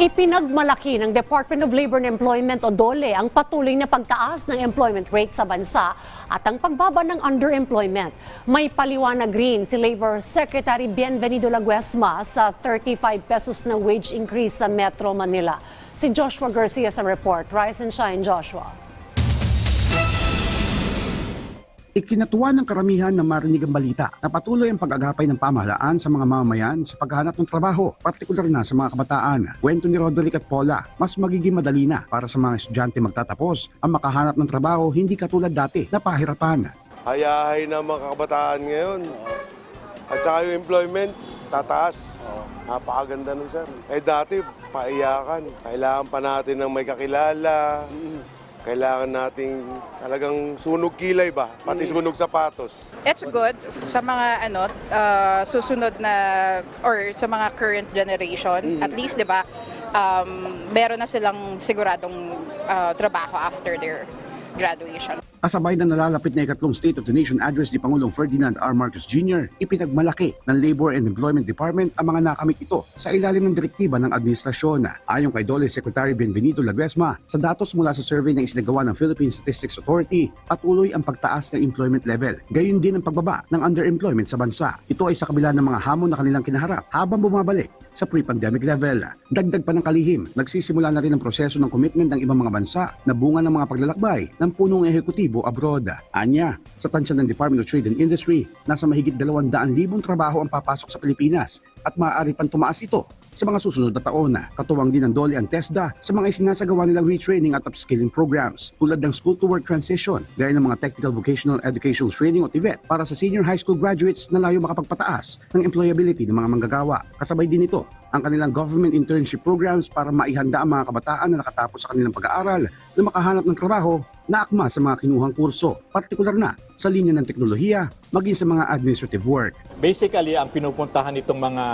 Ipinagmalaki ng Department of Labor and Employment o DOLE ang patuloy na pagtaas ng employment rate sa bansa at ang pagbaba ng underemployment. May paliwanag rin si Labor Secretary Bienvenido Laguesma sa 35 pesos na wage increase sa Metro Manila. Si Joshua Garcia sa report. Rise and shine, Joshua. Ikinatuwa ng karamihan na marinig ang balita na patuloy ang pag-agapay ng pamahalaan sa mga mamamayan sa paghahanap ng trabaho, partikular na sa mga kabataan. Kwento ni Roderick at Paula, mas magiging madali na para sa mga estudyante magtatapos ang makahanap ng trabaho hindi katulad dati na pahirapan. hayahay na mga kabataan ngayon. At saka yung employment, tataas. Napakaganda nun, sir. Eh dati, paiyakan. Kailangan pa natin ng may kakilala. Kailangan nating talagang sunog kilay ba? Pati sunog sapatos. It's good sa mga ano uh, susunod na or sa mga current generation at least 'di ba um, meron na silang siguradong uh, trabaho after their graduation. Kasabay na nalalapit na ikatlong State of the Nation address ni Pangulong Ferdinand R. Marcos Jr., ipinagmalaki ng Labor and Employment Department ang mga nakamit ito sa ilalim ng direktiba ng administrasyon. Ayon kay Dole Secretary Benvenito Laguesma, sa datos mula sa survey na isinagawa ng Philippine Statistics Authority, patuloy ang pagtaas ng employment level. Gayon din ang pagbaba ng underemployment sa bansa. Ito ay sa kabila ng mga hamon na kanilang kinaharap habang bumabalik sa pre-pandemic level. Dagdag pa ng kalihim, nagsisimula na rin ang proseso ng commitment ng ibang mga bansa na bunga ng mga paglalakbay ng punong ehekutibo abroad. Anya, sa tansya ng Department of Trade and Industry, nasa mahigit 200,000 trabaho ang papasok sa Pilipinas at maaari pang tumaas ito sa mga susunod na taon. Katuwang din ng DOLE ang TESDA sa mga isinasagawa nilang retraining at upskilling programs tulad ng school to work transition gaya ng mga Technical Vocational Educational Training o TVET para sa senior high school graduates na layo makapagpataas ng employability ng mga manggagawa. Kasabay din ito ang kanilang government internship programs para maihanda ang mga kabataan na nakatapos sa kanilang pag-aaral na makahanap ng trabaho na akma sa mga kinuhang kurso, partikular na sa linya ng teknolohiya maging sa mga administrative work. Basically, ang pinupuntahan nitong mga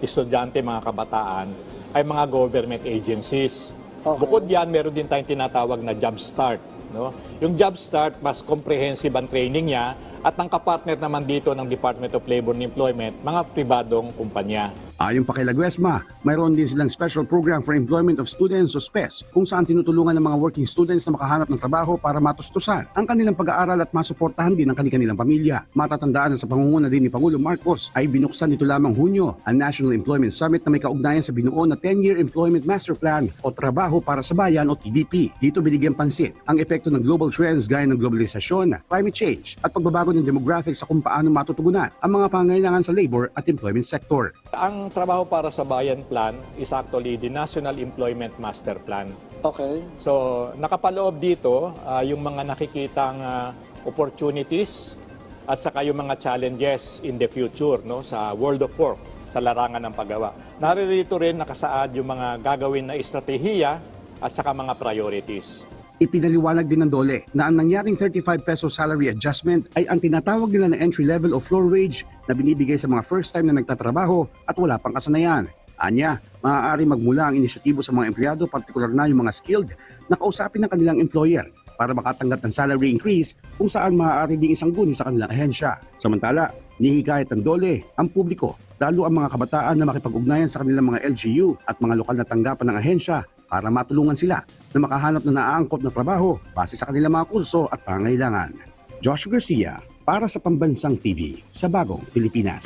estudyante, mga kabataan, ay mga government agencies. Bukod yan, meron din tayong tinatawag na job start. No? Yung job start, mas comprehensive ang training niya at ang kapartner naman dito ng Department of Labor and Employment, mga pribadong kumpanya. Ayon pa kay Laguesma, mayroon din silang special program for employment of students o SPES kung saan tinutulungan ng mga working students na makahanap ng trabaho para matustusan ang kanilang pag-aaral at masuportahan din ang kanilang pamilya. Matatandaan na sa pangunguna din ni Pangulo Marcos ay binuksan nito lamang Hunyo ang National Employment Summit na may kaugnayan sa binuo na 10-year Employment Master Plan o Trabaho para sa Bayan o TBP. Dito binigyan pansin ang epekto ng global trends gaya ng globalisasyon, climate change at pagbabago ng demographics sa kung paano matutugunan ang mga pangangailangan sa labor at employment sector. Ang Trabaho para sa Bayan Plan is actually the National Employment Master Plan. Okay. So, nakapaloob dito ah, yung mga nakikitang ah, opportunities at saka yung mga challenges in the future no sa world of work, sa larangan ng paggawa. Naririto rin nakasaad yung mga gagawin na estratehiya at saka mga priorities. Ipinaliwanag din ng Dole na ang nangyaring 35 peso salary adjustment ay ang tinatawag nila na entry level o floor wage na binibigay sa mga first time na nagtatrabaho at wala pang kasanayan. Anya, maaari magmula ang inisyatibo sa mga empleyado, partikular na yung mga skilled, na kausapin ng kanilang employer para makatanggap ng salary increase kung saan maaari ding isang guni sa kanilang ahensya. Samantala, nihikayat ng Dole ang publiko, lalo ang mga kabataan na makipag-ugnayan sa kanilang mga LGU at mga lokal na tanggapan ng ahensya para matulungan sila na makahanap na naaangkop na trabaho base sa kanilang mga kurso at pangailangan. Josh Garcia para sa Pambansang TV sa Bagong Pilipinas.